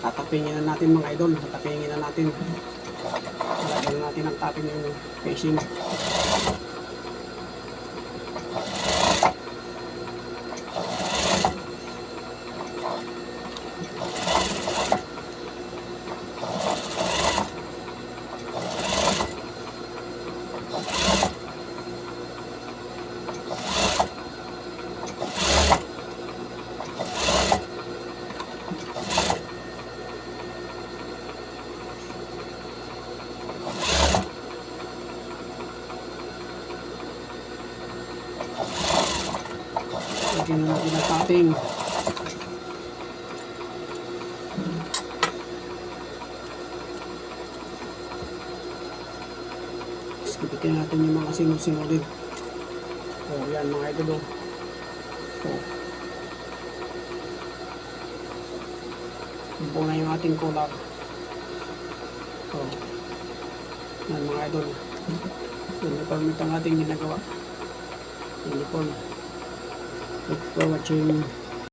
Tatapingin na natin mga idol. Tatapingin na natin. Lagyan natin ang tapping yung facing. Lagyan na natin ang tapping. Skipitin natin yung mga sinunod-sinodin. Oh, yan mga idol. Oh. Oh. Buo na yung ating collar. Oh. Yan mga idol. Uniform ito ang ating ginagawa. Uniform. Thanks for watching.